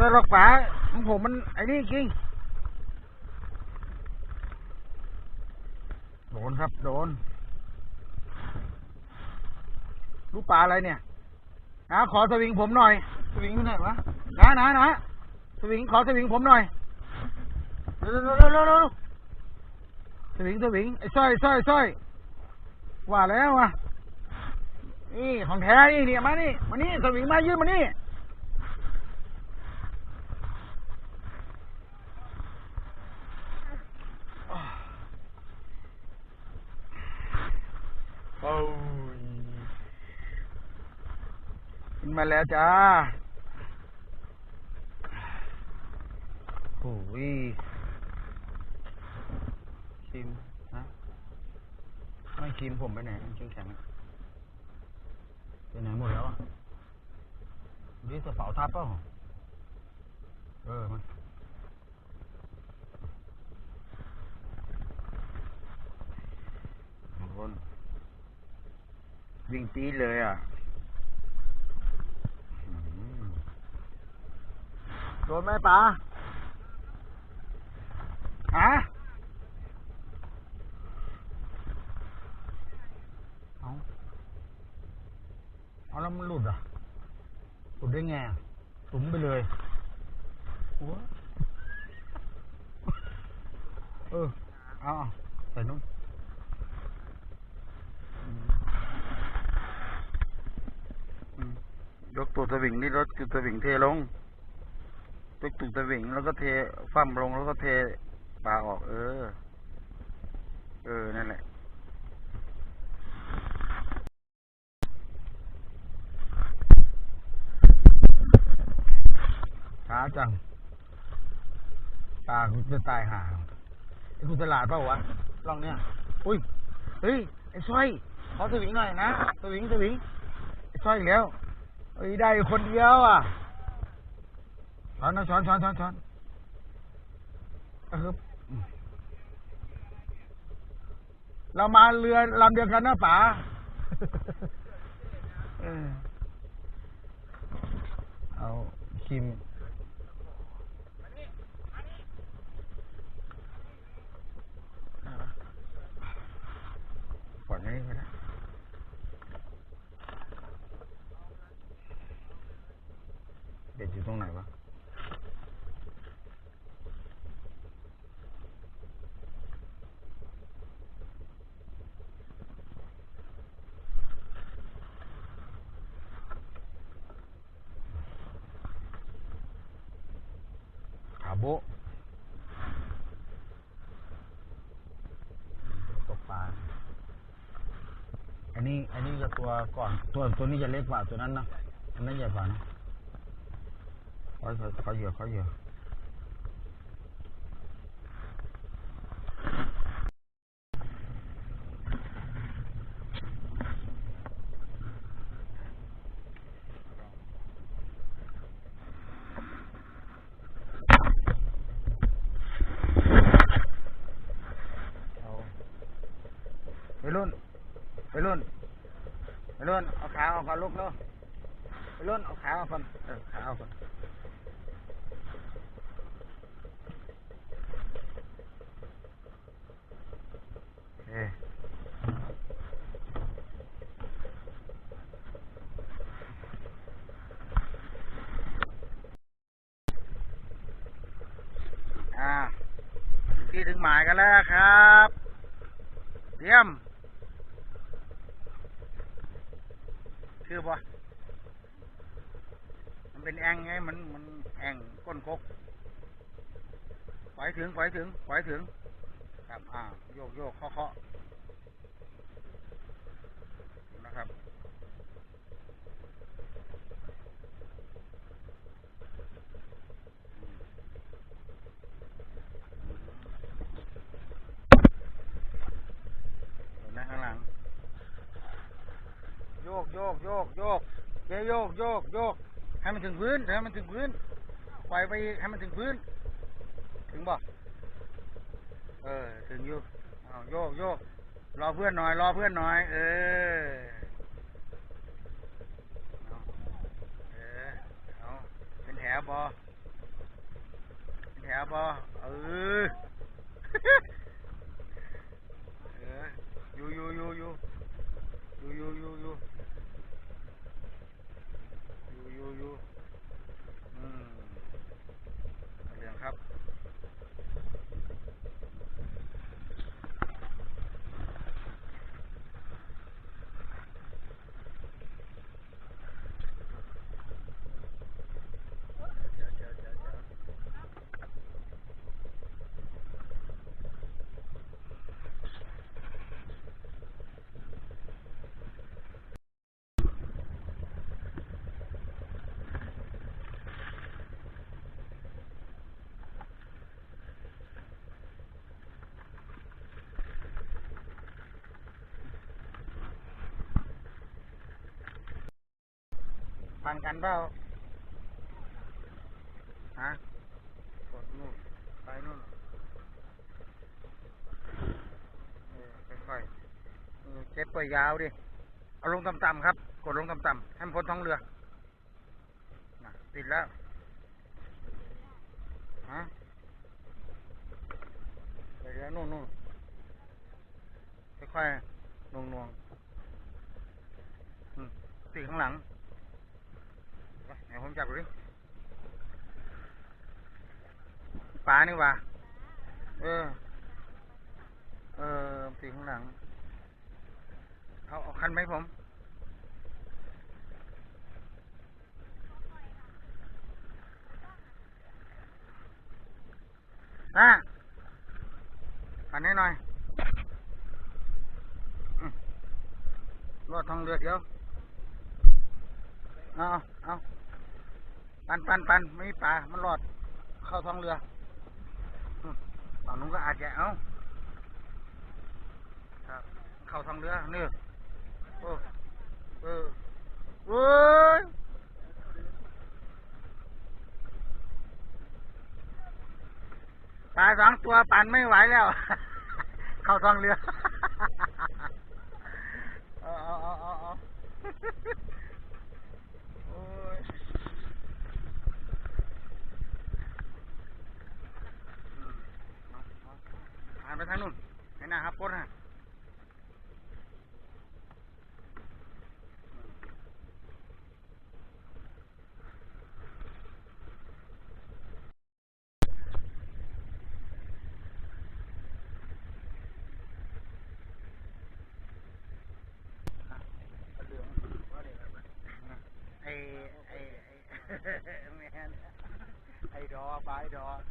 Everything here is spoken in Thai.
แต่หรอกป๋าของผมมันไอ้นี่จริง โดนครับ โดน ลูกปลาอะไรเนี่ยนะขอสวิงผมหน่อย สวิงอยู่ไหนวะนะนะนะสวิงขอสวิงผมหน่อยเร็วเร็วเร็วเร็วเร็วสวิงสวิงไอ้สร้อยสร้อยสร้อยว่าแล้วว่ะนี่ของแท้นี่เนี่ยมานี่มานี่สวิงมายื่นมานี่โอ้ยขึ้น มาแล้วจ้าโอ้ยคิมฮะไม่คิมผมไปไหนมันแข็งไปไหนหมดแล้วอะนี่กระเป๋าทับเปล่าเออมันคนวิ่งตีเลยอะอืม โดนไหมป๋าฮะเอาเอาแล้วมันหลุดอะหลุดได้ไงอะตุ๋มไปเลยหัวเออ เอาเอาใส่นู่นอืมอืมยกตัวสวิงนี่รถจุดสวิงเทลง ยกตุกสวิงแล้วก็เทฟั่มลงแล้วก็เทปลาออก เออ เออ นั่นแหละ ช้าจังตาคุณจะตายห่าไอ้คุณตลาดเปล่าวะลองเนี้ย อุ้ย เฮ้ย ไอ้สร้อย ขอสวิงหน่อยนะ สวิงสวิงไอ้สร้อยแล้วเฮ้ยได้คนเดียวอะ ช้อนนะช้อนช้อนช้อนช้อนเอออืมเรามาเรือลำเดียวกันนะป๋าเออเอาคิมปล่อยไว้นี่ก็ได้เด็ดอยู่ตรงไหนวะ ขา โบะตกปลาอันนี้ อันนี้จะตัวก่อนตัวตัวนี้จะเล็กกว่าตัวนั้นนะอันนั้นใหญ่กว่านะเขาเขาเขาเหยื่อเขาเหยื่อเอาไปรุ่นไปรุ่นไป รุ่นเอาขาออกก่อนลูกเนาะรุ่นเอาขาออกก่อนเออขาออกก่อนโอเคอ่าที่ถึงหมายกันแล้วครับเตรียม คือบ่มันเป็นแองไง มันมันแองก้นคกปล่อยถึงปล่อยถึงปล่อยถึง ครับ อ่า โยกโยกเคาะเคาะนะครับ กโยกเยโยกโยกโยก ให้มันถึงพื้นให้มันถึงพื้นปล่อยไปให้มันถึงพื้น ถึงบ่เออ ถึงอยู่เอาโยกโยกรอเพื่อนหน่อย รอเพื่อนหน่อย เออเออเป็นแถวบอเป็นแถวบอเออเออยอยู่อยู่อยู่อยู่อยู่อยู่ ฟังกันเปล่าฮะกดนู่นไปนู่นเออค่อยๆเจ็บไปยาวดิ เอาลงต่ำๆครับ กดลงต่ำๆให้มันพ้นท้องเรือนะติดแล้วฮะเดี๋ยวเดี๋ยนู่นนู่นค่อยๆนวงๆติดข้างหลัง ไหนผมจับดูดิปลานี่ว่า เออ เออตีข้างหลัง เอาเอาคันไหมผมนะคันนี้หน่อยรอดทองเรือเดี๋ยว เอาเอา ปันปันปันไม่มีปลา มันรอด เข้าท้องเรือฝั่งนู้นก็อาจจะเอาครับเข้าท้องเรือเนี่โอ้เออเว้ยปลาสองตัวปั่นไม่ไหวแล้ว เข้าท้องเรือ bye, dog.